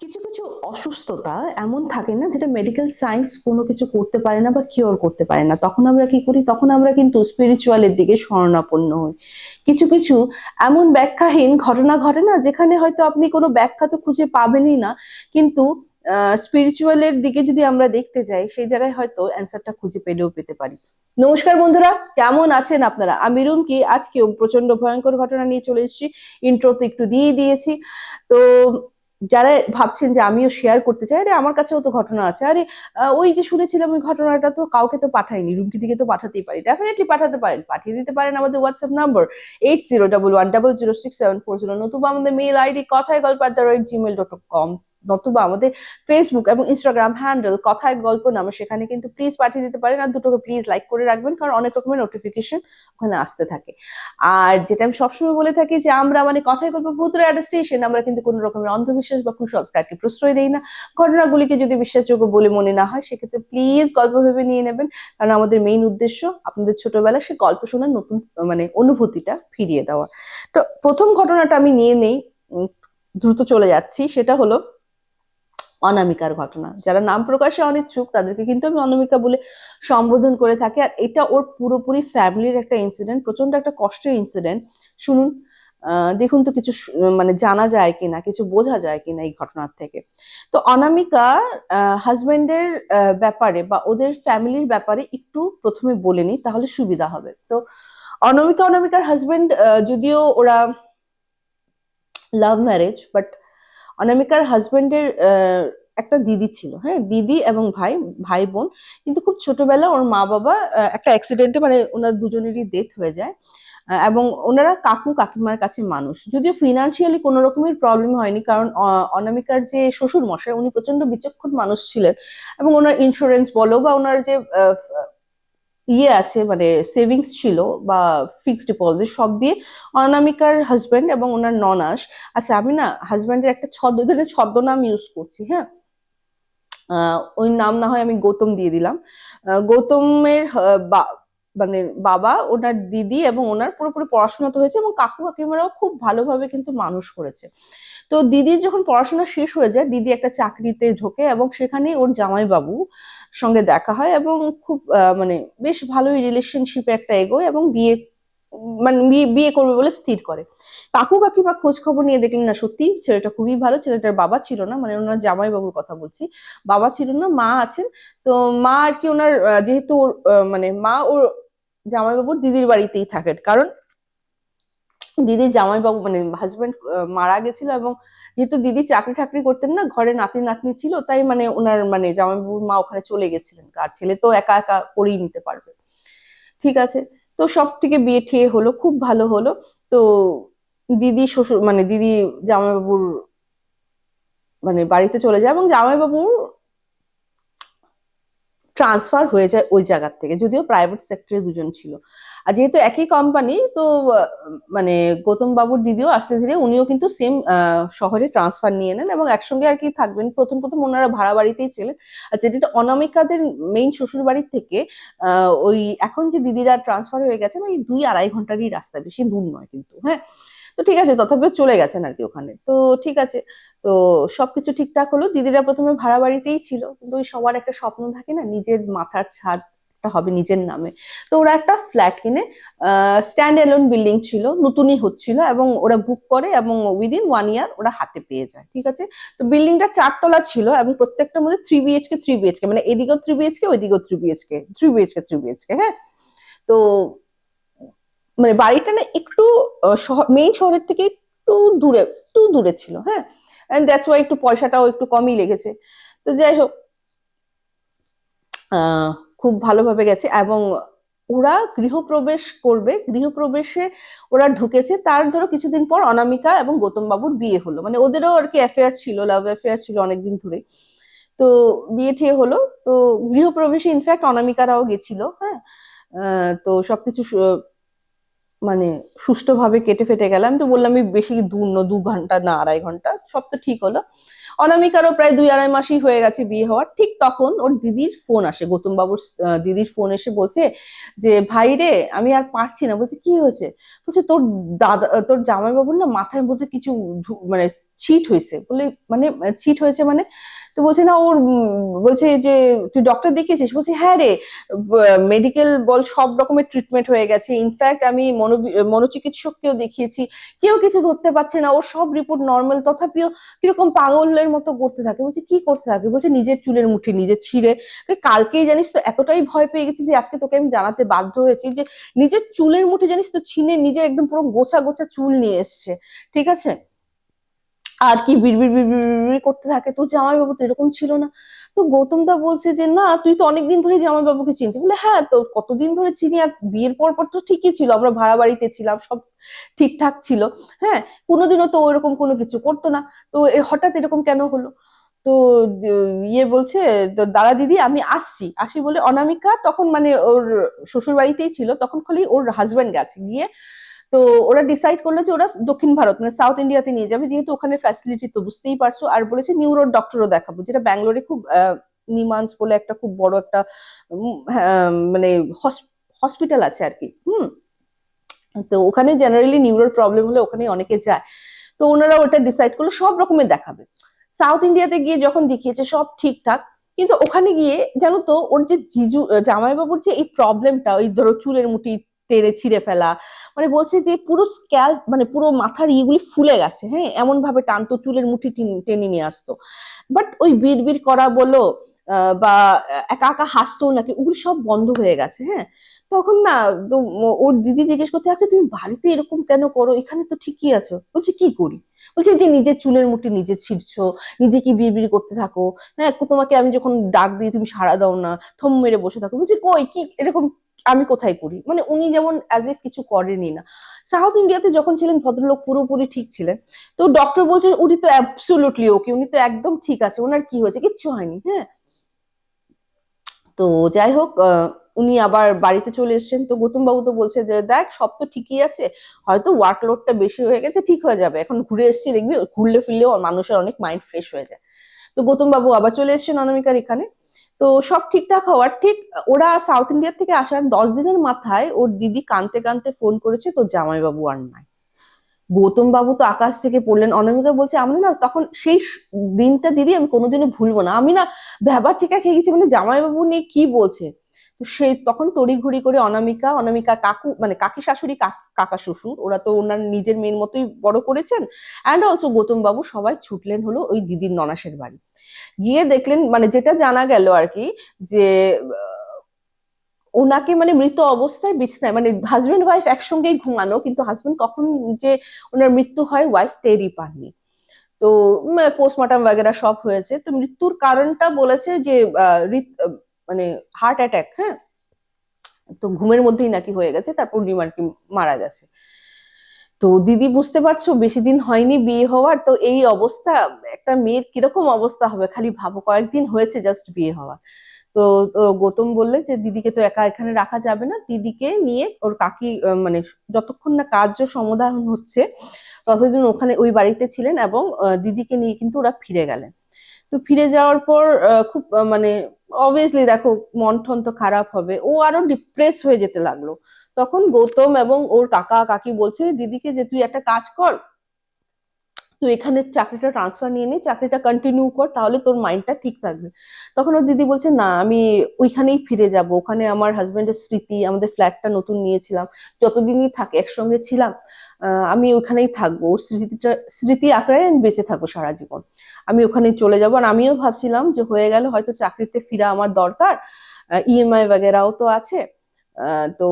কিছু কিছু অসুস্থতা এমন থাকে না যেটা মেডিকেল সায়েন্স কোনো কিছু করতে পারে না বা কিওর করতে পারে না। তখন আমরা কি করি? তখন আমরা কিন্তু স্পিরিচুয়ালের দিকে শরণাপন্ন হই। কিছু কিছু এমন ব্যাখ্যাহীন ঘটনা ঘটে না যেখানে হয়তো আপনি কোনো ব্যাখ্যা তো খুঁজে পাবেনই না, কিন্তু স্পিরিচুয়ালের দিকে যদি আমরা দেখতে যাই, সেই জায়গায় হয়তো অ্যান্সারটা খুঁজে পেলেও পেতে পারি। নমস্কার বন্ধুরা, কেমন আছেন আপনারা? আমি রুমকি, আজকেও প্রচণ্ড ভয়ঙ্কর ঘটনা নিয়ে চলে এসেছি। ইন্ট্রোতে একটু দিয়ে দিয়েছি। তো যারা ভাবছেন যে আমিও শেয়ার করতে চাই, আরে আমার কাছেও তো ঘটনা আছে। আরে ওই যে শুনেছিলাম ওই ঘটনাটা তো কাউকে তো পাঠাইনি রুমকি দিকে তো পাঠাতেই পারি। ডেফিনেটলি পাঠাতে পারেন, পাঠিয়ে দিতে পারেন আমাদের WhatsApp number eight zero double one double zero six seven four zero নতুবা আমাদের মেল আইডি কথায় গল্প at the rate gmail dot com নতুবা আমাদের ফেসবুক এবং ইনস্টাগ্রাম হ্যান্ডেল কথায় গল্প নামে সেখানে কিন্তু প্লিজ পাঠিয়ে দিতে পারেন আর দুটোকে প্লিজ লাইক করে রাখবেন কারণ অনেক রকমের নোটিফিকেশন ওখানে আসতে থাকে। আর যেটা আমি সবসময় বলে থাকি যে আমরা মানে কথায় গল্প ভূতের অ্যাডাস্টেশন আমরা কিন্তু কোনো রকমের অন্ধবিশ্বাস বা কুসংস্কারকে প্রশ্রয় দেই না। ঘটনাগুলিকে যদি বিশ্বাসযোগ্য বলে মনে না হয় সেক্ষেত্রে প্লিজ গল্প ভেবে নিয়ে নেবেন কারণ আমাদের মেইন উদ্দেশ্য আপনাদের ছোটবেলা সে গল্প শোনার নতুন মানে অনুভূতিটা ফিরিয়ে দেওয়া। তো প্রথম ঘটনাটা আমি নিয়ে নেই দ্রুত চলে যাচ্ছি, সেটা হলো অনামিকার ঘটনা। যারা নাম প্রকাশে অনিচ্ছুক, তাদেরকে কিন্তু আমি অনামিকা বলে সম্বোধন করে থাকি। আর এটা ওর পুরোপুরি ফ্যামিলির একটা ইনসিডেন্ট প্রচণ্ড একটা কষ্টের ইনসিডেন্ট শুনুন দেখুন তো কিছু মানে জানা যায় কিনা, কিছু বোঝা যায় কিনা এই ঘটনার থেকে। তো অনামিকা হাজবেন্ডের ব্যাপারে বা ওদের ফ্যামিলির ব্যাপারে একটু প্রথমে বলে নিই, তাহলে সুবিধা হবে। তো অনামিকা, অনামিকার হাজবেন্ড যদিও ওরা লাভ ম্যারেজ বাট অনামিকার হাজবেন্ডের একটা দিদি ছিল। হ্যাঁ দিদি এবং ভাই ভাই বোন। কিন্তু খুব ছোটবেলা ওর মা বাবা একটা অ্যাক্সিডেন্টে মানে ওনার দুজনেরই ডেথ হয়ে যায়। এবং ওনারা কাকু কাকিমার কাছে মানুষ। যদিও ফিনান্সিয়ালি কোনো রকমের প্রবলেম হয়নি, কারণ অনামিকার যে শ্বশুর মশাই উনি প্রচণ্ড বিচক্ষণ মানুষ ছিলেন। এবং ওনার ইন্স্যুরেন্স বলো বা ওনার যে ইয়ে আছে মানে সেভিংস ছিল বা ফিক্সড ডিপোজিট সব দিয়ে অনামিকার হাজব্যান্ড এবং ওনার ননাস আচ্ছা আমি না হাজব্যান্ডের একটা ছদ্ম, এখানে ছদ্মনাম ইউজ করছি হ্যাঁ? ওই নাম না হয় আমি গৌতম দিয়ে দিলাম। গৌতমের মানে বাবা, ওনার দিদি এবং ওনার পুরোপুরি পড়াশোনা তো হয়েছে এবং কাকু কাকিমারাও খুব ভালোভাবে কিন্তু মানুষ করেছে। তো দিদির যখন পড়াশোনা শেষ হয়ে যায়, দিদি একটা চাকরিতে ঢোকে এবং সেখানে ওর জামাইবাবু সঙ্গে দেখা হয় এবং খুব মানে বেশ ভালোই রিলেশনশিপে একটা এগোয় এবং বিয়ে মানে বিয়ে করবে বলে স্থির করে। কাকু কাকিমা খোঁজ খবর নিয়ে দেখলেন, না, সত্যি ছেলেটা খুবই ভালো, ছেলেটার বাবা ছিল না। মানে ওনার জামাই বাবুর কথা বলছি। বাবা ছিল না, মা আছেন। তো মা আর কি ওনার যেহেতু মানে মা ওর জামাই বাবুর দিদির বাড়িতেই থাকেন। কারণ দিদির জামাইবাবু মানে হাজবেন্ড মারা গেছিল এবং যেহেতু দিদি চাকরি টাকরি করতেন না, ঘরে নাতি নাতনি ছিল, তাই মানে ওনার মানে জামাইবাবুর মা ওখানে চলে গেছিলেন। আর ছেলে তো একা একা করেই নিতে পারবে। ঠিক আছে? তো সব থেকে বিয়ে ঠিয়ে হলো, খুব ভালো হলো। তো দিদি শ্বশুর মানে দিদি জামাইবাবুর মানে বাড়িতে চলে যায় এবং জামাইবাবুর ট্রান্সফার হয়ে যায় ওই জায়গার থেকে, যদিও প্রাইভেট সেক্টরে দুজন ছিল। আর যেহেতু একই কোম্পানি তো মানে গৌতম বাবুর দিদিও আস্তে ধীরে উনিও কিন্তু সেম শহরে ট্রান্সফার নিয়ে নেন এবং একসঙ্গে আর কি থাকবেন। প্রথম প্রথম ওনারা ভাড়া বাড়িতেই ছিলেন। আর যেটা অনামিকাদের মেইন শ্বশুর বাড়ির থেকে ওই এখন যে দিদিরা ট্রান্সফার হয়ে গেছেন ওই দুই আড়াই ঘন্টারই রাস্তা, বেশি দূর নয় কিন্তু হ্যাঁ? তো ঠিক আছে, তথাপিও চলে গেছেন আর কি ওখানে। তো ঠিক আছে, তো সবকিছু ঠিকঠাক হলো। দিদিরা প্রথমে ভাড়া বাড়িতেই ছিল, কিন্তু ওই সবার একটা স্বপ্ন থাকে না, নিজের মাথার ছাদ একটা হবে নিজের নামে। তো ওরা একটা ফ্ল্যাট কিনে স্ট্যান্ড এলোন বিল্ডিং ছিল, নতুনই হচ্ছিল এবং ওরা বুক করে এবং উইদিন ওয়ান ইয়ার ওরা হাতে পেয়ে যায়, ঠিক আছে? তো বিল্ডিংটা চারতলা ছিল এবং প্রত্যেকটার মধ্যে থ্রি বিএইচকে থ্রি বিএইচকে মানে এদিকেও three BHK ওইদিকেও three BHK three BHK three BHK হ্যাঁ? তো মানে বাড়িটা না একটু মেইন শহরের থেকে একটু দূরে একটু দূরে ছিল হ্যাঁ? এন্ড দ্যাটস ওয়াই একটু পয়সাটাও একটু কমই লেগেছে। তো যাই হোক খুব ভালোভাবে গেছে এবং ওরা গৃহপ্রবেশ করবে। গৃহপ্রবেশে ওরা ঢুকেছে। তার ধরো কিছুদিন পর অনামিকা এবং গৌতম বাবুর বিয়ে হলো। মানে ওদেরও আর কি অ্যাফেয়ার ছিল লাভ অ্যাফেয়ার ছিল অনেকদিন ধরে তো বিয়ে ঠিয়ে হলো। তো গৃহপ্রবেশে ইনফ্যাক্ট অনামিকারাও গেছিল হ্যাঁ? তো সবকিছু মানে সুষ্ঠুভাবে কেটে ফেটে গেলাম। তো বললাম আমি বেশি দূর দু ঘণ্টা না, আড়াই ঘণ্টা, সব তো ঠিক হলো। অনামিকারও প্রায় দুই আড়াই মাসই হয়ে গেছে বিয়ে হওয়ার। ঠিক তখন ওর দিদির ফোন আসে গৌতম বাবুর দিদির ফোন এসে বলছে যে, ভাই রে, আমি আর পারছি না। বলছে, কি হয়েছে? বলছে, তোর দাদা, তোর জামাই বাবুর না মাথায় মধ্যে কিছু মানে ছিট হয়েছে। বলে মানে ছিট হয়েছে মানে? তো বলছে, না, ওর বলছে যে, তুই ডক্টর দেখিয়েছিস? বলছে হ্যাঁ রে মেডিকেল বল সব রকমের ট্রিটমেন্ট হয়ে গেছে। ইনফ্যাক্ট আমি মনো মনোচিকিৎসককেও দেখিয়েছি। কেউ কিছু ধরতে পারছে না। ওর সব রিপোর্ট নর্মাল তথাপিও কীরকম পাগলের মতো করতে থাকে। বলছে, কি করতে থাকে? বলছে, নিজের চুলের মুঠি নিজে ছিঁড়ে। কালকেই জানিস তো, এতটাই ভয় পেয়ে গেছি যে আজকে তোকে আমি জানাতে বাধ্য হয়েছি যে, নিজের চুলের মুঠি জানিস তো ছিনে নিজে একদম পুরো গোছা গোছা চুল নিয়ে এসছে। ঠিক আছে? আর কি করতে থাকে। তোর জামাইবাবু তো এরকম ছিল না। তো গৌতম দা বলছে যে, না, তুই তো অনেকদিন ধরে জামাইবাবুকে চিনতি। বলে হ্যাঁ তো কতদিন ধরে চিনি আর বিয়ের পর পর তো ঠিকই ছিল। আমরা ভাড়া বাড়িতে ছিলাম, সব ঠিকঠাক ছিল। হ্যাঁ কোনোদিনও তো ওরকম কোনো কিছু করতো না। তো হঠাৎ এরকম কেন হলো? তো ইয়ে বলছে তো দাদা দিদি, আমি আসছি। আসি বলে অনামিকা তখন মানে ওর শ্বশুর বাড়িতেই ছিল। তখন খালি ওর হাজব্যান্ড গেছে। গিয়ে তো ওরা ডিসাইড করল যে ওরা দক্ষিণ ভারত মানে সাউথ ইন্ডিয়াতে নিয়ে যাবে। যেহেতু ওখানে ফ্যাসিলিটি তো বুঝতেই পারছ। আর বলেছে নিউরোর ডক্টরও দেখাবো যেটা ব্যাঙ্গালোরে খুব নিমান্স বলে একটা খুব বড় একটা হ্যাঁ, মানে হসপিটাল আছে আর কি। হুম? তো ওখানে জেনারেলি নিউরোর প্রবলেম হলে ওখানে অনেকে যায়। তো ওনারা ওটা ডিসাইড করল সব রকমের দেখাবে। সাউথ ইন্ডিয়াতে গিয়ে যখন দেখিয়েছে সব ঠিকঠাক। কিন্তু ওখানে গিয়ে জানো তো ওর যে জিজু জামাইবাবুর যে এই প্রবলেমটা ওই ধরো চুলের মুঠি টেনে ছিঁড়ে ফেলা। মানে বলছে যে পুরো স্ক্যাল মানে পুরো মাথার ইয়েগুলি ফুলে গেছে হ্যাঁ? এমন ভাবে টানতো, চুলের মুঠি টেনে নিয়ে আসতো। বাট ওই বিড় বিড় করা বলো বা একা একা হাসতো নাকি, ওগুলো সব বন্ধ হয়ে গেছে হ্যাঁ? তখন না ওর দিদি জিজ্ঞেস করছে আচ্ছা তুমি বাড়িতে এরকম কেন করো? এখানে তো ঠিকই আছো। বলছে, কি করি? বলছে, যে নিজের চুলের মুঠি নিজে ছিঁড়ছো, নিজে কি বিড় বিড়বিড় করতে থাকো? হ্যাঁ তোমাকে আমি যখন ডাক দিই, তুমি সাড়া দাও না, থম মেরে বসে থাকো। বলছে, কই? কি, এরকম আমি কোথায় করি? মানে উনি যেমন অ্যাজ ইফ কিছু করেনি না। সাউথ ইন্ডিয়াতে যখন ছিলেন ভদ্রলোক পুরোপুরি ঠিক ছিলেন। তো ডক্টর বলছে উনি তো অ্যাবসোলুটলি ওকে উনি তো একদম ঠিক আছে ওনার কি হয়েছে? কিচ্ছু হয়নি হ্যাঁ? তো যাই হোক উনি আবার বাড়িতে চলে এসেছেন। তো গৌতম বাবু তো বলছে যে, দেখ, সব তো ঠিকই আছে, হয়তো ওয়ার্কলোডটা বেশি হয়ে গেছে, ঠিক হয়ে যাবে। এখন ঘুরে এসেছি, দেখবি, ঘুরলে ফিরলেও মানুষের অনেক মাইন্ড ফ্রেশ হয়ে যায়। তো গৌতম বাবু আবার চলে এসেছেন অনামিকার এখানে। তো সব ঠিকঠাক হওয়ার, ঠিক ওরা সাউথ ইন্ডিয়া থেকে আসার দশ দিনের মাথায় ওর দিদি কানতে কানতে ফোন করেছে, তোর জামাইবাবু আর নাই। গৌতম বাবু তো আকাশ থেকে পড়লেন, অনামিকা বলছে, আমি না তখন সেই দিনটা দিদি আমি কোনোদিনও ভুলবো না। আমি না ভ্যাবা চিকা খেয়ে গেছি মানে জামাইবাবু নিয়ে কি বলছে? তো সেই তখন তড়িঘড়ি করে অনামিকা অনামিকা কাকু মানে কাকি শাশুড়ি কাক- শ্বশুর, ওরা তো ওনার নিজের মেয়ের মতোই বড় করেছেন অ্যান্ড অলসো গৌতম বাবু সবাই ছুটলেন হলো ওই দিদির ননাসের বাড়ি। গিয়ে দেখলেন মানে যেটা জানা গেল আর কি যে, ওনাকে মানে মৃত অবস্থায় বিছনায় মানে হাজবেন্ড ওয়াইফ একসঙ্গেই ঘুমানো, কিন্তু হাজবেন্ড কখন যে ওনার মৃত্যু হয় ওয়াইফ টেরই পাননি। তো পোস্টমর্টম বাগেরা সব হয়েছে। তো মৃত্যুর কারণটা বলেছে যে মানে হার্ট অ্যাটাক হ্যাঁ? তো ঘুমের মধ্যেই নাকি হয়ে গেছে, তারপর উনি আর কি মারা গেছে। তো দিদি বুঝতে পারছ, বেশি দিন হয়নি বিয়ে হওয়ার, তো এই অবস্থা, একটা মেয়ের কীরকম অবস্থা হবে? খালি ভাবো, কয়েকদিন হয়েছে জাস্ট বিয়ে হওয়ার। তো গৌতম বললে যে, দিদিকে তো একা এখানে রাখা যাবে না, দিদিকে নিয়ে ওর কাকি মানে যতক্ষণ না কার্য সমাধান হচ্ছে, ততদিন ওখানে ওই বাড়িতে ছিলেন এবং দিদিকে নিয়ে কিন্তু ওরা ফিরে গেলেন। তো ফিরে যাওয়ার পর খুব মানে অবভিয়াসলি দেখো, মন টন তো খারাপ হবে। ও আরও ডিপ্রেস হয়ে যেতে লাগল। তখন গৌতম এবং ওর কাকা, কাকি বলছে, দিদিকে যে তুই একটা কাজ কর, তুই এখানে চাকরিটা ট্রান্সফার নিয়ে নি, চাকরিটা কন্টিনিউ কর, তাহলে তোর মাইন্ডটা ঠিক থাকবে। তখন ওর দিদি বলছে, না, আমি ওইখানেই ফিরে যাব। ওখানে আমার হাজবেন্ডের স্মৃতি, আমাদের ফ্ল্যাটটা নতুন নিয়েছিলাম। যতদিনই থাকে, একসঙ্গে ছিলাম আমি ওখানেই থাকব। ওর স্মৃতিটা, স্মৃতি আঁকড়ায় আমি বেঁচে থাকব সারা জীবন। আমি ওখানে চলে যাব। আর আমিও ভাবছিলাম যে হয়ে গেল হয়তো চাকরিতে ফিরা আমার দরকার। ইএমআই বাগেরাও তো আছে। তো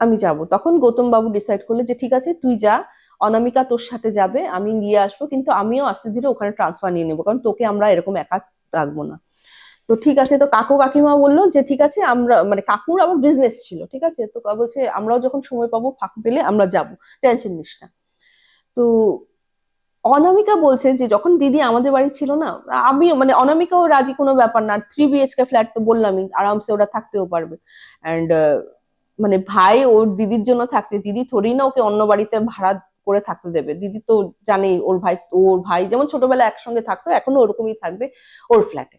আমি যাব। তখন গৌতম বাবু ডিসাইড করল যে ঠিক আছে, তুই যা, অনামিকা তোর সাথে যাবে, আমি নিয়ে আসব, কিন্তু আমিও আস্তে ধীরে ওখানে ট্রান্সফার নিয়ে নেব, কারণ তোকে আমরা এরকম একা রাখব না। তো ঠিক আছে, তো কাকু কাকিমা বলল যে ঠিক আছে, আমরা মানে কাকুর আমার বিজনেস ছিল, ঠিক আছে? তো বলছে, আমরাও যখন সময় পাবো ফাঁক পেলে আমরা যাব। টেনশন নিস না। তো অনামিকা বলছেন যে, যখন দিদি আমাদের বাড়ি ছিল না আমি মানে অনামিকাও রাজি কোনো ব্যাপার না। থ্রি বিএচকে ফ্ল্যাট তো বললামই, আরামসে ওরা থাকতেও পারবে। অ্যান্ড মানে ভাই ওর দিদির জন্য থাকছে। দিদি থোড়ি না ওকে অন্য বাড়িতে ভাড়া করে থাকতে দেবে। দিদি তো জানেই ওর ভাই ওর ভাই যেমন ছোটবেলায় একসঙ্গে থাকতো, এখনও ওরকমই থাকবে ওর ফ্ল্যাটে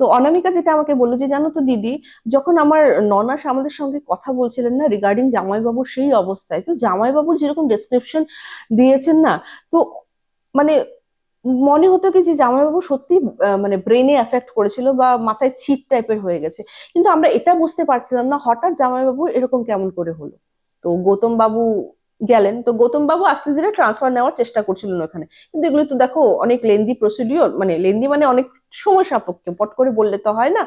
তো অনামিকা যেটা আমাকে বলল যে, জানো তো দিদি, যখন আমার ননাস আমাদের সঙ্গে কথা বলছিলেন না রিগার্ডিং জামাইবাবুর সেই অবস্থায়, তো জামাইবাবুর যেরকম ডেসক্রিপশন দিয়েছেন না, তো মানে মনে হতো কি যে জামাইবাবু সত্যি মানে ব্রেনে এফেক্ট করেছিল বা মাথায় ছিট টাইপের হয়ে গেছে। কিন্তু আমরা এটা বুঝতে পারছিলাম না, হঠাৎ জামাইবাবু এরকম কেমন করে হলো। তো গৌতম বাবু গেলেন, তো গৌতম বাবু আস্তে ধীরে ট্রান্সফার নেওয়ার চেষ্টা করছিলেন ওখানে। কিন্তু এগুলো তো দেখো, অনেক লেন্দি প্রসিডিওর মানে লেন্দি মানে অনেক সময় সাপেক্ষ। পট করে বললে তো হয় না।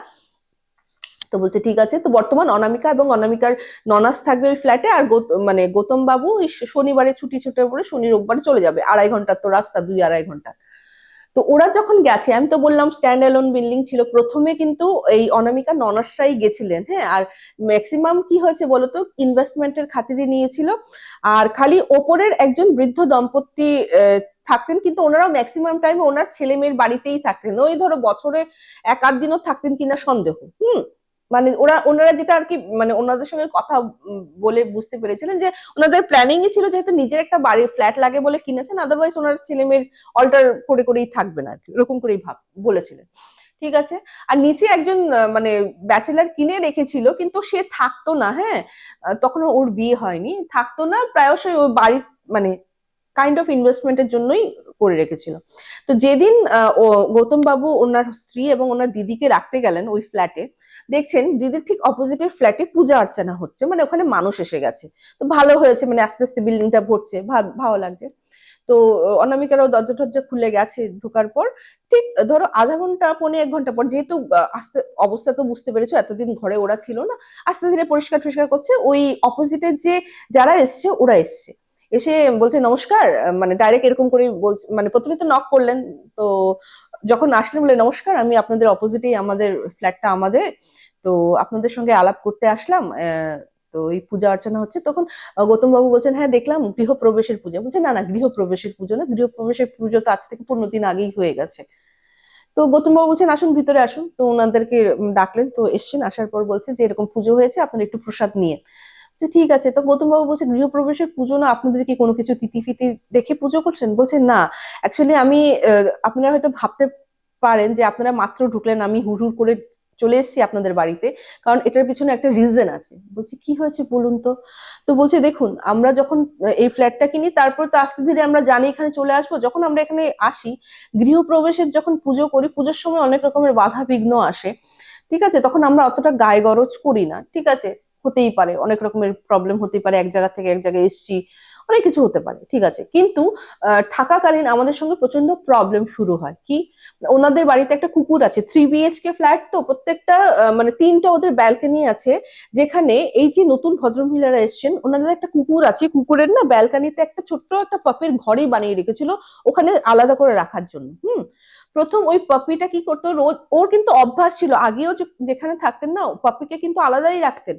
তো বলছে, ঠিক আছে। তো বর্তমান অনামিকা এবং অনামিকার ননাস থাকবে ওই ফ্ল্যাটে আর মানে গৌতম বাবু ওই শনিবারে ছুটি ছুটির পরে শনি রোববারে চলে যাবে, আড়াই ঘণ্টার তো রাস্তা, দুই আড়াই ঘণ্টা। তো ওরা যখন গেছে, আমি তো বললাম স্ট্যান্ড অ্যালোন বিল্ডিং ছিল, প্রথমে কিন্তু এই অনামিকা ননাসরাই গেছিলেন হ্যাঁ? আর ম্যাক্সিমাম কি হয়েছে বলতো? ইনভেস্টমেন্টের খাতিরে নিয়েছিল। আর খালি ওপরের একজন বৃদ্ধ দম্পতি থাকতেন, কিন্তু ওনারা ম্যাক্সিমাম টাইম ওনার ছেলে মেয়ের বাড়িতেই থাকতেন। ওই ধরো বছরে এক আধ দিনও থাকতেন কিনা সন্দেহ, হুম? মানে ওরা, ওনারা যেটা আর কি মানে ওনাদের সঙ্গে কথা বলে বুঝতে পেরেছিলেন যে ওনাদের প্ল্যানিংই ছিল যেহেতু নিজের একটা বাড়ির ফ্ল্যাট লাগে বলে কিনেছেন আদারওয়াইজ ওনার ছেলে মেয়ের অল্টার করে করেই থাকবে না আর কি এরকম করেই ভাব, বলেছিলেন। ঠিক আছে? আর নিচে একজন মানে ব্যাচেলার কিনে রেখেছিল, কিন্তু সে থাকতো না হ্যাঁ? তখন ওর বিয়ে হয়নি, থাকতো না, প্রায়শই ওর বাড়ি মানে কাইন্ড অফ ইনভেস্টমেন্টের জন্যই করে রেখেছিল। তো যেদিন গৌতম বাবু ওনার স্ত্রী এবং ওনার দিদিকে রাখতে গেলেন ওই ফ্ল্যাটে দেখছেন দিদির ঠিক অপোজিটের ফ্ল্যাটে পূজা অর্চনা হচ্ছে মানে ওখানে মানুষ এসে গেছে। তো ভালো হয়েছে মানে আস্তে আস্তে বিল্ডিংটা ভরছে ভালো লাগছে। তো অনামিকারও দরজা টরজা খুলে গেছে ঢোকার পর, ঠিক, ধরো আধা ঘণ্টা, পৌনে এক ঘণ্টা পর, যেহেতু আস্তে, অবস্থা তো বুঝতে পেরেছ, এতদিন ঘরে ওরা ছিল না, আস্তে ধীরে পরিষ্কার টরিষ্কার করছে, ওই অপোজিটের যে যারা এসছে, ওরা এসছে। এসে বলছে, নমস্কার। মানে ডাইরেক্ট এরকম করে বলছে মানে প্রথমে তো নক করলেন, তো যখন আসলেন বলে, নমস্কার, আমি আপনাদের অপোজিটেই আমাদের ফ্ল্যাটটা আমাদের। তো আপনাদের সঙ্গে আলাপ করতে আসলাম তো এই পূজা অর্চনা হচ্ছে। তখন গৌতম বাবু বলছেন হ্যাঁ দেখলাম, গৃহপ্রবেশের পুজো। বলছে, না না, গৃহপ্রবেশের পুজো না, গৃহপ্রবেশের পুজো তো আজ থেকে পনেরো দিন আগেই হয়ে গেছে। তো গৌতম বাবু বলছেন, আসুন, ভিতরে আসুন। তো ওনাদেরকে ডাকলেন। তো এসছেন, আসার পর বলছে যে, এরকম পুজো হয়েছে, আপনারা একটু প্রসাদ নিয়ে। যে ঠিক আছে, তো গৌতম বাবু বলছে গৃহপ্রবেশের পুজো না, আপনাদের কি কোনো কিছু তিথি ফিতি দেখে পুজো করছেন? বলছে না অ্যাকচুয়ালি আমি আপনারা হয়তো ভাবতে পারেন যে আপনারা মাত্র ঢুকলেন, আমি হুড় হুড় করে চলে এসেছি আপনাদের বাড়িতে, কারণ এটার পিছনে একটা রিজন আছে। বলছি, কি হয়েছে বলুন তো? তো বলছে, দেখুন, আমরা যখন এই ফ্ল্যাটটা কিনি, তারপর তো আস্তে ধীরে আমরা জানি এখানে চলে আসব, যখন আমরা এখানে আসি, গৃহপ্রবেশের যখন পুজো করি, পুজোর সময় অনেক রকমের বাধা বিঘ্ন আসে, ঠিক আছে? তখন আমরা অতটা গায়ে গরজ করি না, ঠিক আছে? হতেই পারে, অনেক রকমের প্রবলেম হতেই পারে, এক জায়গা থেকে এক জায়গায় এসছি, অনেক কিছু হতে পারে, ঠিক আছে? কিন্তু থাকাকালীন আমাদের সঙ্গে প্রচণ্ড প্রবলেম শুরু হয়। কি? ওনাদের বাড়িতে একটা কুকুর আছে থ্রি বিএইচকে ফ্ল্যাট তো, প্রত্যেকটা মানে তিনটা ওদের ব্যালকনি আছে, যেখানে এই যে নতুন ভদ্রমহিলারা এসছেন, ওনাদের একটা কুকুর আছে, কুকুরের না ব্যালকনিতে একটা ছোট্ট একটা পাপের ঘরই বানিয়ে রেখেছিল, ওখানে আলাদা করে রাখার জন্য, হুম? প্রথম ওই পাপিটা কি করতো, রোজ, ওর কিন্তু অভ্যাস ছিল, আগেও যেখানে থাকতেন না পাপিকে কিন্তু আলাদাই রাখতেন।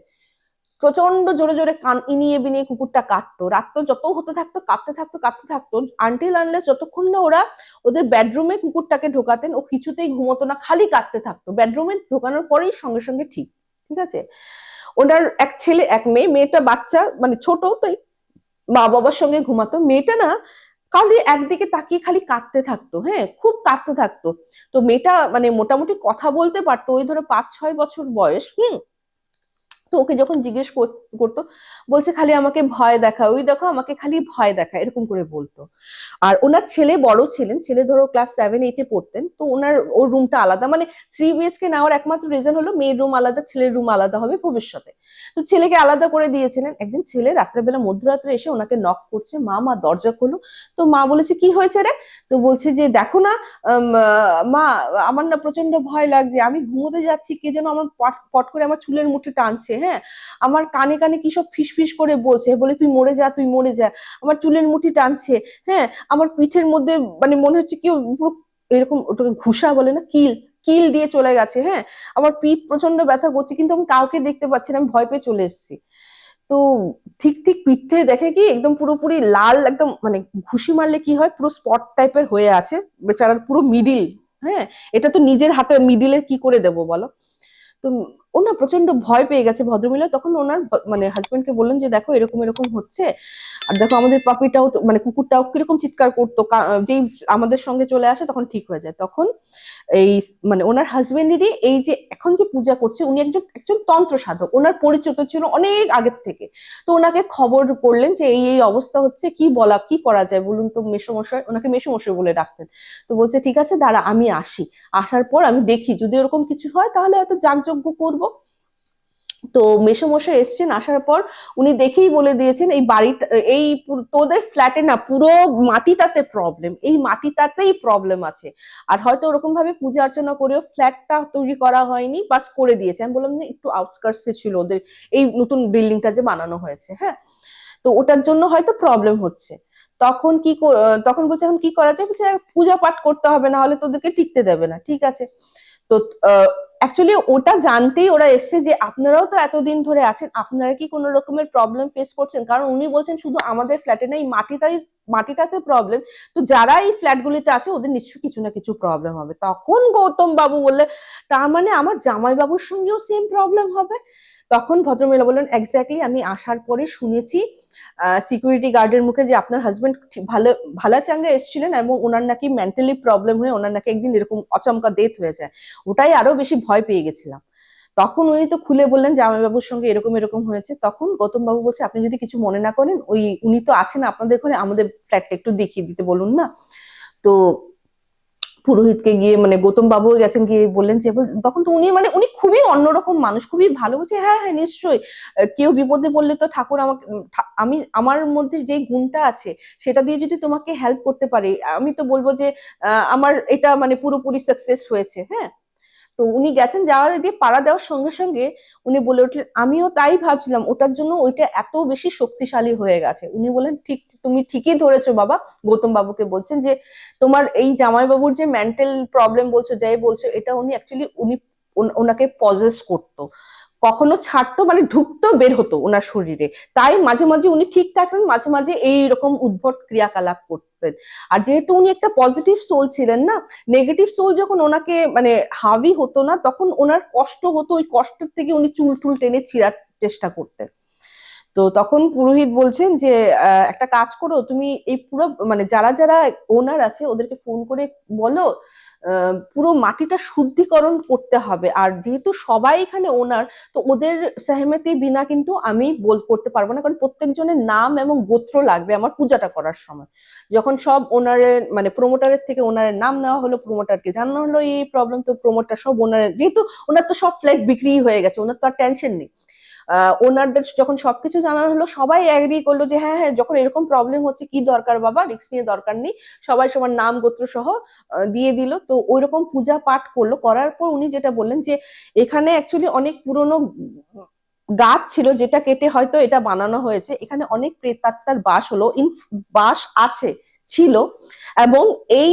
প্রচণ্ড জোরে জোরে কান ইনিয়ে বিনিয়ে কুকুরটা কাঁদতো। রাত যত হতে থাকতো, কাঁদতে থাকতো কাঁদতে থাকতো আনটিল আনলেস যতক্ষণ না ওরা ওদের বেডরুমে কুকুরটাকে ঢোকাতেন, ও কিছুতেই ঘুমোতো না, খালি কাঁদতে থাকতো। বেডরুমে ঢোকানোর পরেই সঙ্গে সঙ্গে ঠিক ঠিক আছে? ওনার এক ছেলে, এক মেয়ে, মেয়েটা বাচ্চা মানে ছোট, তাই মা বাবার সঙ্গে ঘুমাতো। মেয়েটা না খালি একদিকে তাকিয়ে খালি কাঁদতে থাকতো হ্যাঁ খুব কাঁদতে থাকতো। তো মেয়েটা মানে মোটামুটি কথা বলতে পারতো, ওই ধরো পাঁচ ছয় বছর বয়স, হুম? তো ওকে যখন জিজ্ঞেস কর- করতো, বলছে খালি আমাকে ভয় দেখা ওই দেখো আমাকে খালি ভয় দেখা এরকম করে বলতো। আর ওনার ছেলে বড় ছিলেন, ছেলে ধরো ক্লাস সেভেন এইটে পড়তেন, তো ওনার ওর রুমটা আলাদা মানে থ্রি বিএচকে নেওয়ার একমাত্র রিজন হলো মেয়ের রুম আলাদা, ছেলের রুম আলাদা হবে ভবিষ্যতে। তো ছেলেকে আলাদা করে দিয়েছিলেন। একদিন ছেলে রাত্রেবেলা মধ্যরাত্রে এসে ওনাকে নক করছে, মা মা দরজা খোলো। তো মা বলেছে, কি হয়েছে রে? তো বলছে যে, দেখো না মা, আমার না প্রচণ্ড ভয় লাগছে, আমি ঘুমোতে যাচ্ছি, কে যেন আমার পট- পট করে আমার চুলের মুঠে টানছে হ্যাঁ আমার কানে কানে কি সব ফিস ফিস করে বলছে? বলে, তুই মরে যা, তুই মরে যা। আমার চুলের মুঠি টানছে হ্যাঁ? আমার পিঠের মধ্যে মানে মনে হচ্ছে কেউ পুরো এরকম ওটাকে ঘুষা বলে না, কিল কিল দিয়ে চলে গেছে হ্যাঁ? আমার পিঠ প্রচণ্ড ব্যথা করছে, কিন্তু আমি কাউকে দেখতে পাচ্ছি না, আমি ভয় পেয়ে চলে এসেছি। তো ঠিক ঠিক পিঠে দেখে কি একদম পুরোপুরি লাল, একদম মানে ঘুষি মারলে কি হয়, পুরো স্পট টাইপের হয়ে আছে, বেচারার পুরো মিডিল হ্যাঁ? এটা তো নিজের হাতে মিডিলে কি করে দেবো বলো? তো ও না প্রচণ্ড ভয় পেয়ে গেছে ভদ্রমহিলা। তখন ওনার মানে হাজবেন্ডকে বললেন যে, দেখো, এরকম এরকম হচ্ছে। আর দেখো, আমাদের পাপিটাও মানে কুকুরটাও কীরকম চিৎকার করতো। যেই আমাদের সঙ্গে চলে আসে, তখন ঠিক হয়ে যায়। তখন এই মানে ওনার হাজবেন্ডেরই এই যে, এখন যে পূজা করছে, উনি একজন একজন তন্ত্র সাধক। ওনার পরিচিত ছিল অনেক আগের থেকে। তো ওনাকে খবর করলেন যে, এই এই অবস্থা হচ্ছে। কি বলা, কি করা যায় বলুন তো মেসমশাই? ওনাকে মেসমশাই বলে ডাকতেন তো বলছে, ঠিক আছে, দাঁড়া, আমি আসি। আসার পর আমি দেখি, যদি ওরকম কিছু হয়, তাহলে হয়তো যাগযজ্ঞ করব। তো মেসমশাই এসছেন, আসার পর উনি দেখেই বলে দিয়েছেন, এই বাড়িটা, এই তোদের ফ্ল্যাটে না পুরো মাটিটাতে প্রবলেম এই মাটিটাতেই প্রবলেম আছে। আর হয়তো ওরকম ভাবে পূজা অর্চনা করেও ফ্ল্যাটটা তৈরি করা হয়নি, বাস করে দিয়েছে। আমি বললাম একটু আউটস্কার্টসে ছিল ওদের, এই নতুন বিল্ডিংটা যে বানানো হয়েছে হ্যাঁ? তো ওটার জন্য হয়তো প্রবলেম হচ্ছে। তখন কি তখন বলছে, এখন কি করা যায়? বলছে পূজা পাঠ করতে হবে, না হলে তোদেরকে টিকতে দেবে না। ঠিক আছে। তো অ্যাকচুয়ালি ওটা জানতেই ওরা এসছে যে আপনারাও তো এতদিন ধরে আছেন, আপনারা কি কোনো রকমের প্রবলেম ফেস করছেন? কারণ উনি বলছেন শুধু আমাদের ফ্ল্যাটে নাই, মাটি মাটিটাই মাটিটাতে প্রবলেম তো যারা এই ফ্ল্যাটগুলিতে আছে, ওদের নিশ্চয়ই কিছু না কিছু প্রবলেম হবে। তখন গৌতম বাবু বললে, তার মানে আমার জামাই বাবুর সঙ্গেও সেম প্রবলেম হবে? তখন ভদ্রমহিলা বললেন এক্স্যাক্টলি আমি আসার পরে শুনেছি সিকিউরিটি গার্ডের মুখে যে আপনার হাজবেন্ড ভালো, ভালা চাঙ্গা এসেছিলেন এবং ওনার নাকি মেন্টালি প্রবলেম হয়ে, ওনার নাকি একদিন এরকম অচমকা ডেথ হয়ে যায়। ওটাই আরও বেশি ভয় পেয়ে গেছিলাম। তখন উনি তো খুলে বললেন জামাইবাবুর সঙ্গে এরকম এরকম হয়েছে। তখন গৌতম বাবু বলছে, আপনি যদি কিছু মনে না করেন, ওই উনি তো আছেন আপনাদের ওখানে, আমাদের ফ্ল্যাটটা একটু দেখিয়ে দিতে বলুন না? তো পুরোহিতকে গিয়ে মানে গৌতম বাবু গেছেন গিয়ে বললেন যে তখন তো উনি মানে উনি খুবই অন্যরকম মানুষ, খুবই ভালো। বলছে হ্যাঁ হ্যাঁ নিশ্চয়ই। কেউ বিপদে পড়লে তো ঠাকুর আমাকে আমি, আমার মধ্যে যে গুণটা আছে, সেটা দিয়ে যদি তোমাকে হেল্প করতে পারি, আমি তো বলব যে আমার এটা মানে পুরোপুরি সাকসেস হয়েছে। হ্যাঁ? তো উনি গেছেন যাওয়ার দিয়ে পাড়া দেওয়ার সঙ্গে সঙ্গে উনি বলে উঠলেন, আমিও তাই ভাবছিলাম, ওটার জন্য ওইটা এত বেশি শক্তিশালী হয়ে গেছে। উনি বলেন ঠিক, তুমি ঠিকই ধরেছো বাবা। গৌতম বাবুকে বলছেন যে, তোমার এই জামাইবাবুর যে মেন্টাল প্রবলেম বলছো, যাই বলছো, এটা উনি অ্যাকচুয়ালি উনি ওনাকে পজেস করতো। কখনো ছাড়তো মানে ঢুকতো বের হতো ওনার শরীরে। তাই মাঝে মাঝে উনি ঠিক থাকতেন, মাঝে মাঝে এই রকম উদ্ভট ক্রিয়াকলাপ করতেন। আর যেহেতু উনি একটা পজিটিভ সোল ছিলেন না নেগেটিভ সোল যখন ওনাকে মানে হাবি হতো না, তখন ওনার কষ্ট হতো, ওই কষ্টের থেকে উনি চুল টুল টেনে ছিঁড়ার চেষ্টা করতেন। তো তখন পুরোহিত বলছেন যে একটা কাজ করো, তুমি এই পুরো মানে যারা যারা ওনার আছে, ওদেরকে ফোন করে বলো পুরো মাটিটা শুদ্ধিকরণ করতে হবে। আর যেহেতু সবাই এখানে ওনার তো ওদের সেহমেতি বিনা কিন্তু আমি বল, করতে পারব না। কারণ প্রত্যেকজনের নাম এবং গোত্র লাগবে আমার পূজাটা করার সময়। যখন সব ওনারের মানে প্রোমোটারের থেকে ওনারের নাম নেওয়া হলো প্রোমোটারকে জানানো হলো, এই প্রবলেম তো প্রোমোটার সব ওনারের যেহেতু ওনার তো সব ফ্ল্যাট বিক্রি হয়ে গেছে, ওনার তো আর টেনশন নেই। ওনারদের যখন সবকিছু জানানো হলো, সবাই এগ্রি করল যে হ্যাঁ হ্যাঁ যখন এরকম প্রবলেম হচ্ছে, কি দরকার বাবা? রিস্ক নিয়ে দরকার নেই। সবাই সবার নাম, গোত্র সহ দিয়ে দিল। তো ওইরকম পূজা পাঠ করল। করার পর উনি যেটা বললেন যে, এখানে অ্যাকচুয়ালি অনেক পুরনো গাছ ছিল যেটা কেটে হয়তো এটা বানানো হয়েছে। এখানে অনেক প্রেতাত্মার বাস হলো ইন বাস আছে, ছিল। এবং এই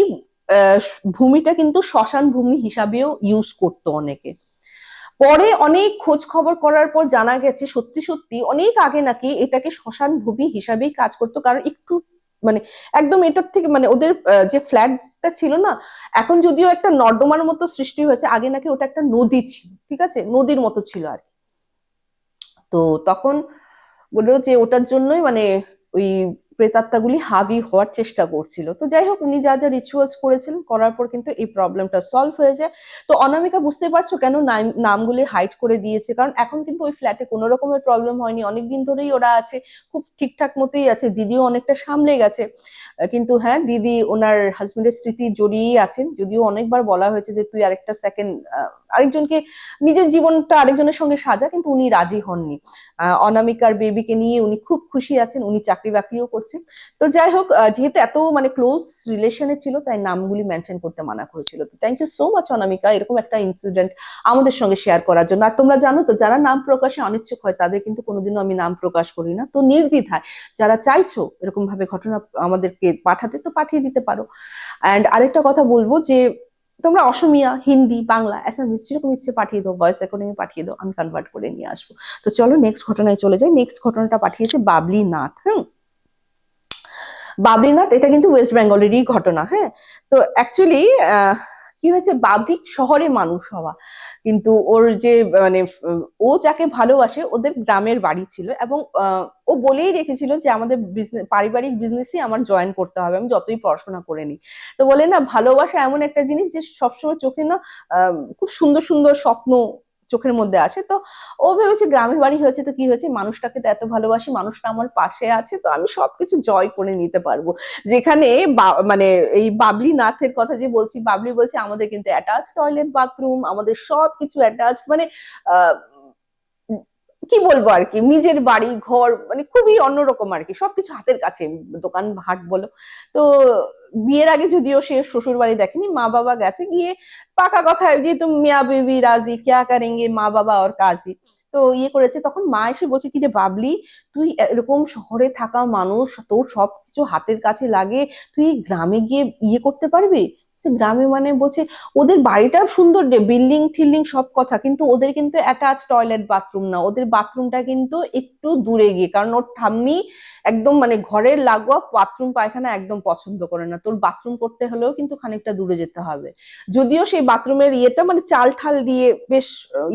ভূমিটা কিন্তু শ্মশান ভূমি হিসাবেও ইউজ করতো অনেকে। পরে অনেক খোঁজ খবর করার পর জানা গেছে সত্যি সত্যি অনেক আগে নাকি এটাকে শ্মশান ভূমি হিসাবেই কাজ করতো কারণ একটু মানে একদম এটার থেকে মানে ওদের যে ফ্ল্যাটটা ছিল না, এখন যদিও একটা নর্দমার মতো সৃষ্টি হয়েছে, আগে নাকি ওটা একটা নদী ছিল, ঠিক আছে নদীর মতো ছিল আর। তো তখন বলল যে ওটার জন্যই মানে ওই প্রেতাত্মাগুলি হাবি হওয়ার চেষ্টা করছিল। তো যাই হোক, উনি যা যা রিচুয়ালস করেছিলেন, করার পর কিন্তু এই প্রবলেমটা সলভ হয়ে যায়। তো অনামিকা বুঝতে পারছ কেন নাম- নামগুলি হাইড করে দিয়েছে? কারণ এখন কিন্তু ওই ফ্ল্যাটে কোনো রকমের প্রবলেম হয়নি। অনেকদিন ধরেই ওরা আছে, খুব ঠিকঠাক মতোই আছে। দিদিও অনেকটা সামলে গেছে। কিন্তু হ্যাঁ দিদি ওনার হাজবেন্ডের স্মৃতি জড়িয়েই আছেন। যদিও অনেকবার বলা হয়েছে যে, তুই আরেকটা সেকেন্ড আরেকজনকে, নিজের জীবনটা আরেকজনের সঙ্গে সাজা, কিন্তু উনি রাজি হননি। অনামিকার বেবিকে নিয়ে উনি খুব খুশি আছেন, উনি চাকরি বাকরিও করছেন। তো যাই হোক যেহেতু এত মানে ক্লোজ রিলেশনে ছিল, তাই নামগুলি মেনশন করতে মানা করেছিল। তো thank you so much Anamika, এরকম একটা ইনসিডেন্ট আমাদের সঙ্গে শেয়ার করার জন্য। আর তোমরা জানো তো, যারা নাম প্রকাশে অনিচ্ছুক হয়, তাদের কিন্তু কোনোদিনও আমি নাম প্রকাশ করি না। তো নির্দ্বিধায় যারা চাইছো এরকম ভাবে ঘটনা আমাদেরকে পাঠাতে, তো পাঠিয়ে দিতে পারো। অ্যান্ড আরেকটা কথা বলব যে তোমরা অসমিয়া, হিন্দি, বাংলা অ্যাসামিস যেরকম ইচ্ছে পাঠিয়ে দাও ভয়েস রেকর্ডিং পাঠিয়ে দাও, আমি কনভার্ট করে নিয়ে আসব। তো চলো নেক্সট ঘটনায় চলে যাই। নেক্সট ঘটনাটা পাঠিয়েছে বাবলি নাথ হুম? বাবলিনাথ, এটা কিন্তু ওয়েস্ট বেঙ্গলেরই ঘটনা হ্যাঁ? তো অ্যাকচুয়ালি কি হয়েছে? বাবলিক শহরে মানুষ হওয়া। কিন্তু ওর যে মানে ও যাকে ভালোবাসে, ওদের গ্রামের বাড়ি ছিল এবং ও বলেই রেখেছিল যে আমাদের বিজনেস পারিবারিক বিজনেসই আমার জয়েন করতে হবে, আমি যতই পড়াশোনা করে নিই। তো বলে, না, ভালোবাসা এমন একটা জিনিস যে সবসময় চোখে না খুব সুন্দর সুন্দর স্বপ্ন চোখের মধ্যে আসে। তো ও ভেবেছে গ্রামের বাড়ি হয়েছে তো কি হয়েছে? মানুষটাকে তো এত ভালোবাসি মানুষটা আমার পাশে আছে তো আমি সবকিছু জয় করে নিতে পারব। যেখানে মানে এই বাবলি নাথের কথা যে বলছি বাবলি বলছে আমাদের কিন্তু অ্যাটাচ টয়লেট বাথরুম আমাদের সবকিছু অ্যাটাচ মানে আহ, কি বলব আর কি? নিজের বাড়ি, ঘর মানে খুবই অন্যরকম আর কি। সবকিছু হাতের কাছে, দোকান, হাট বলো। তো বিয়ের আগে যদিও সে শ্বশুর বাড়ি দেখেনি, মা বাবা গেছে গিয়ে পাকা কথা দিয়ে তো মিয়া বেবি রাজি, ক্যা করেঙ্গে মা বাবা ওর কাজী তো ইয়ে করেছে, তখন মা এসে বলছে, কি যে বাবলি, তুই এরকম শহরে থাকা মানুষ, তোর সবকিছু হাতের কাছে লাগে, তুই গ্রামে গিয়ে ইয়ে করতে পারবি? বলছে, গ্রামে মানে বলছে ওদের বাড়িটা সুন্দর বিল্ডিং টিল্ডিং সব কথা কিন্তু ওদের কিন্তু অ্যাটাচ টয়লেট বাথরুম না। ওদের বাথরুমটা কিন্তু একটু দূরে গিয়ে কারণ ওর ঠাম্মি একদম মানে ঘরের লাগোয়া বাথরুম পায়খানা একদম পছন্দ করে না। তোর বাথরুম করতে হলেও কিন্তু খানিকটা দূরে যেতে হবে। যদিও সেই বাথরুমের ইয়েটা মানে চাল ঠাল দিয়ে বেশ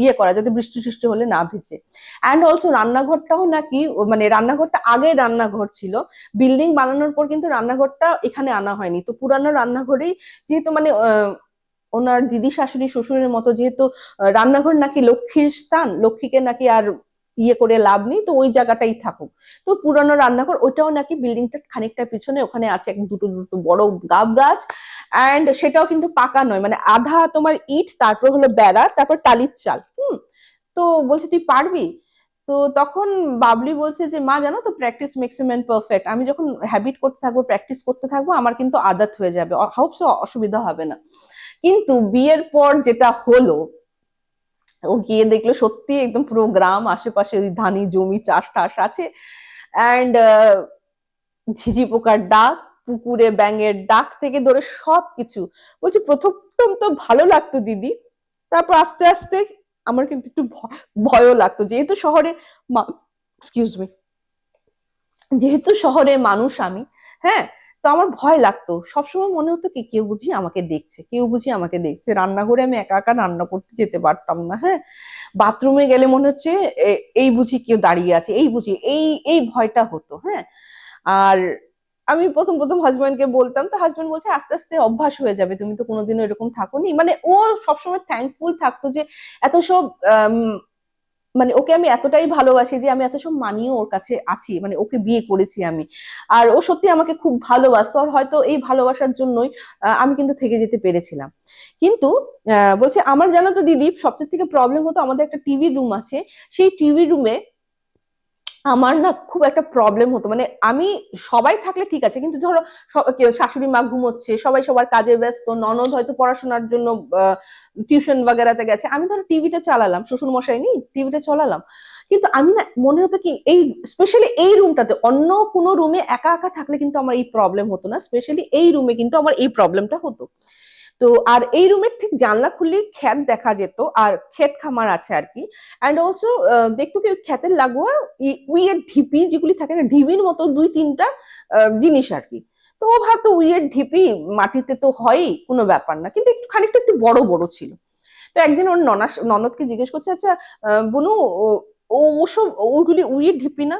ইয়ে করা যাতে বৃষ্টি টিষ্টি হলে না ভিজে। অ্যান্ড অলসো রান্নাঘরটাও নাকি মানে রান্নাঘরটা আগে রান্নাঘর ছিল। বিল্ডিং বানানোর পর কিন্তু রান্নাঘরটা এখানে আনা হয়নি। তো পুরানো রান্নাঘরেই যেহেতু মানে ওনার দিদি শাশুড়ি শ্বশুরের মতো যেহেতু রান্নাঘর নাকি লক্ষ্মীর স্থান, লক্ষ্মীকে নাকি আর ইয়ে করে লাভ নেই, তো ওই জায়গাটাই থাকুক। তো পুরানো রান্নাঘর, ওইটাও নাকি বিল্ডিংটা খানিকটা পিছনে, ওখানে আছে এক দুটো দুটো বড় গাব গাছ অ্যান্ড সেটাও কিন্তু পাকা নয়। মানে আধা তোমার ইট, তারপর হলো বেড়া, তারপর টালির চাল, হুম? তো বলছে, তুই পারবি? তো তখন বাবলি বলছে যে, মা, জানো তো practice makes a man perfect আমি যখন হ্যাবিট করতে থাকব প্র্যাকটিস করতে থাকব, আমার কিন্তু আদাত হয়ে যাবে। হাউপস অসুবিধা হবে না। কিন্তু বিয়ের পর যেটা হলো, ও গিয়ে দেখল সত্যি একদম পুরো গ্রাম, আশেপাশে ধানি, জমি চাষ টাস আছে অ্যান্ড ঝিঝি পোকার ডাক, পুকুরে ব্যাঙের ডাক থেকে ধরে সবকিছু। বলছি, প্রথম তো ভালো লাগতো দিদি। তারপর আস্তে আস্তে আমার কিন্তু একটু ভয়ও লাগতো। যেহেতু শহরে এক্সকিউজ মি যেহেতু শহরে মানুষ আমি হ্যাঁ তো আমার ভয় লাগতো। সবসময় মনে হতো কি, কেউ বুঝি আমাকে দেখছে, কেউ বুঝি আমাকে দেখছে। রান্নাঘরে আমি একা একা রান্না করতে যেতে পারতাম না হ্যাঁ। বাথরুমে গেলে মনে হচ্ছে এই বুঝি কেউ দাঁড়িয়ে আছে, এই বুঝি, এই এই ভয়টা হতো হ্যাঁ। আর আমি প্রথম প্রথম হাজব্যান্ডকে বলতাম, তো হাজব্যান্ড বলছে, আস্তে আস্তে অভ্যাস হয়ে যাবে, তুমি তো কোনোদিনও এরকম থাকোনি। মানে ও সবসময় থ্যাঙ্কফুল থাকতো যে এত সব মানে ওকে আমি এতটাই ভালোবাসি যে আমি এত সব মানিয়ে ওর কাছে আছি মানে ওকে বিয়ে করেছি আমি। আর ও সত্যি আমাকে খুব ভালোবাসতো আর হয়তো এই ভালোবাসার জন্যই আমি কিন্তু থেকে যেতে পেরেছিলাম। কিন্তু বলছে, আমার জানো তো দিদি, সবচেয়ে থেকে প্রবলেম হতো আমাদের একটা টিভি রুম আছে। সেই টিভি রুমে আমার না খুব একটা প্রবলেম হতো। মানে আমি সবাই থাকলে ঠিক আছে, কিন্তু ধরো শাশুড়ি মা ঘুমোচ্ছে, সবাই সবার কাজে ব্যস্ত, ননদ হয়তো পড়াশোনার জন্য টিউশন বাগেরাতে গেছে। আমি ধরো টিভিটা চালালাম শ্বশুর মশাই নেই টিভিটা চালালাম। কিন্তু আমি না, মনে হতো কি, এই স্পেশালি এই রুমটাতে অন্য কোনো রুমে একা একা থাকলে কিন্তু আমার এই প্রবলেম হতো না। স্পেশালি এই রুমে কিন্তু আমার এই প্রবলেমটা হতো। তো আর এই রুমের ঠিক জানলা খুললেই ক্ষেত দেখা যেত, আর ক্ষেত খামার আছে আর কি। অ্যান্ড অলসো দেখতো কি ক্ষেতের লাগোয়া উইয়ের ঢিপি যেগুলি থাকে না ঢিপির মতো দুই তিনটা জিনিস আর কি। তো ও ভাবতো উইয়ের ঢিপি মাটিতে তো হয়ই, কোনো ব্যাপার না। কিন্তু একটু, খানিকটা একটু বড় বড় ছিল। তো একদিন ওর ননাস ননদকে জিজ্ঞেস করছে আচ্ছা বুনু ওসব, ওগুলি উইয়ের ঢিপি না?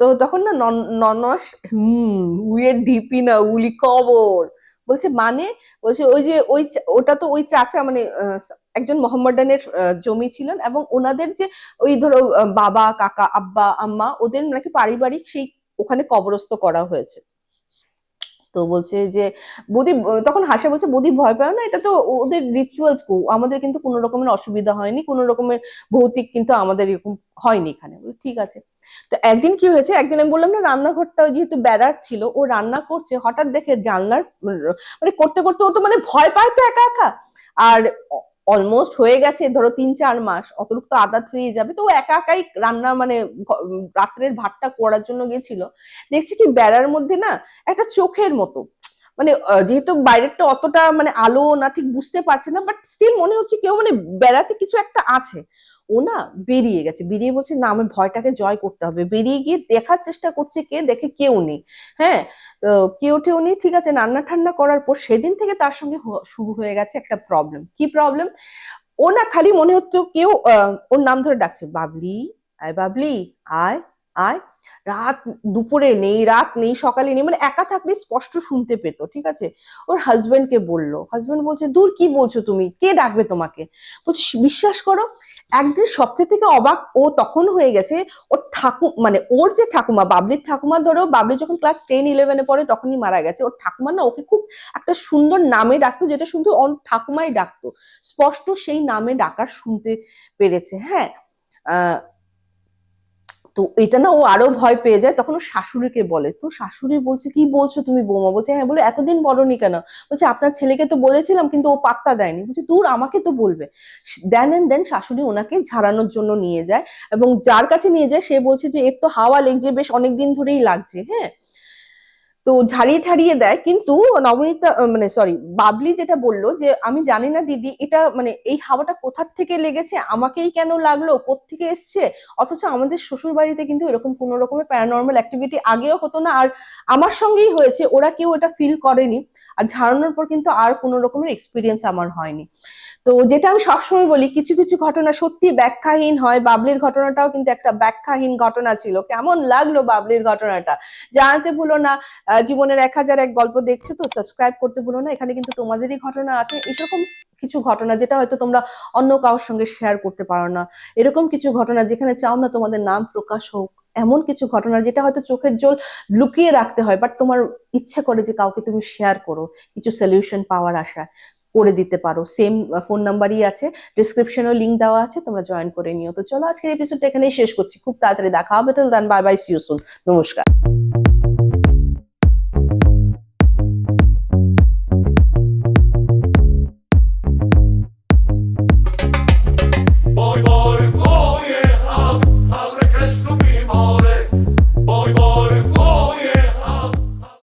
তো তখন না নন- ননাস, হুম উইয়ের ঢিপি না উলি কবর। বলছে মানে? বলছে, ওই যে, ওই ওটা তো ওই চাচা মানে একজন মোহাম্মদানের জমি ছিলেন এবং ওনাদের যে, ওই ধরো বাবা, কাকা, আব্বা, আম্মা, ওদের নাকি পারিবারিক সেই ওখানে কবরস্থ করা হয়েছে। তো বলছে যে, বৌদি, তখন হাসে বলছে, বৌদি, ভয় পায় না, এটা তো ওদের রিচুয়ালস কো, আমাদের কিন্তু কোনো রকমের অসুবিধা হয়নি, কোনো রকমের ভৌতিক কিন্তু আমাদের এরকম হয়নি এখানে। ঠিক আছে। তো একদিন কি হয়েছে, একদিন আমি বললাম, না, রান্নাঘরটা যেহেতু বেড়ার ছিল, ও রান্না করছে, হঠাৎ দেখে জানলার মানে করতে করতে ও তো মানে ভয় পায় তো একা একা। আর অলমোস্ট হয়ে গেছে, ধরো তিন চার মাস। অতটুকু তো আদাত হয়ে যাবে। তো একা একাই রান্না মানে রাত্রের ভাতটা করার জন্য গেছিল। দেখছি কি বেড়ার মধ্যে না একটা চোখের মতো। মানে যেহেতু বাইরেরটা অতটা মানে আলো না ঠিক বুঝতে পারছে না বাট স্টিল মনে হচ্ছে কেউ মানে বেড়াতে কিছু একটা আছে। ও না বেরিয়ে গেছে। বেরিয়ে বলছে, না আমার ভয়টাকে জয় করতে হবে। বেরিয়ে গিয়ে দেখার চেষ্টা করছে কে, দেখে কেউ নেই। হ্যাঁ কেউ টেউ নেই ঠিক আছে, রান্না ঠান্না করার পর সেদিন থেকে তার সঙ্গে শুরু হয়ে গেছে একটা প্রবলেম কি প্রবলেম ও না খালি মনে হতো কেউ ওর নাম ধরে ডাকছে, বাবলি, আয় বাবলি, আয় আয়। রাত দুপুরে নেই, রাত নেই, সকালে নেই মানে একা থাকলে স্পষ্ট শুনতে পেতো, ঠিক আছে? ওর হাজবেন্ডকে বলল হাজবেন্ড বলছে, দূর কি বলছো তুমি? কে ডাকবে তোমাকে? বলছে বিশ্বাস করো, একদিন সবচেয়ে থেকে অবাক ও তখন হয়ে গেছে, ওর ঠাকু মানে ওর যে ঠাকুমা, বাবলির ঠাকুমা, ধরো, বাবলি যখন ক্লাস টেন ইলেভেনে পড়ে, তখনই মারা গেছে। ওর ঠাকুমা না, ওকে খুব একটা সুন্দর নামে ডাকতো, যেটা শুধু ওর ঠাকুমাই ডাকতো। স্পষ্ট সেই নামে ডাকার শুনতে পেরেছে হ্যাঁ? তো এটা না ও আরও ভয় পেয়ে যায়, তখন ও শাশুড়িকে বলে। তো শাশুড়ি বলছে, কি বলছো তুমি, বৌমা? বলছে হ্যাঁ বলে, এতদিন বলনি কেন? বলছে, আপনার ছেলেকে তো বলেছিলাম, কিন্তু ও পাত্তা দেয়নি। বলছে, দূর, আমাকে তো বলবে। দেন এন্ড দেন শাশুড়ি ওনাকে ঝাড়ানোর জন্য নিয়ে যায় এবং যার কাছে নিয়ে যায়, সে বলছে যে, এর তো হাওয়া লেগছে, বেশ অনেকদিন ধরেই লাগছে। হ্যাঁ? তো ঝাড়িয়ে ঠাড়িয়ে দেয়। কিন্তু নবনীতা মানে সরি বাবলি যেটা বলল যে, আমি জানি না দিদি, এটা মানে এই হাওয়াটা কোথার থেকে লেগেছে? আমাকেই কেন লাগল? কোত্থেকে এসছে? অথচ আমাদের শ্বশুর বাড়িতে কিন্তু এরকম কোনো রকমের প্যারানর্মাল অ্যাক্টিভিটি আগেও হতো না। আর আমার সঙ্গেই হয়েছে। ওরা কেউ এটা ফিল করেনি। আর ঝাড়ানোর পর কিন্তু আর কোনো রকমের এক্সপিরিয়েন্স আমার হয়নি। তো যেটা আমি সবসময় বলি, কিছু কিছু ঘটনা সত্যি ব্যাখ্যাহীন হয়। বাবলির ঘটনাটাও কিন্তু একটা ব্যাখ্যাহীন ঘটনা ছিল। কেমন লাগল বাবলির ঘটনাটা? জানাতে ভুলো না। জীবনের এক হাজার এক গল্প দেখছ তো সাবস্ক্রাইব করতে ভুলো না। এখানে কিন্তু তোমাদেরই ঘটনা আছে। এরকম কিছু ঘটনা যেটা হয়তো তোমরা অন্য কারোর সঙ্গে শেয়ার করতে পারো না। এরকম কিছু ঘটনা যেখানে চাও না তোমাদের নাম প্রকাশ হোক, এমন কিছু ঘটনা যেটা হয়তো চোখের জল লুকিয়ে রাখতে হয় বাট তোমার ইচ্ছে করে যে কাউকে তুমি শেয়ার করো, কিছু সলিউশন পাওয়ার আশা করে দিতে পারো। সেম ফোন নাম্বারই আছে ডিসক্রিপশনেও লিঙ্ক দেওয়া আছে, তোমরা জয়েন করে নিও। তো চলো আজকের এপিসোডটা এখানেই শেষ করছি। খুব তাড়াতাড়ি দেখা হবে। Till then bye bye see you soon নমস্কার।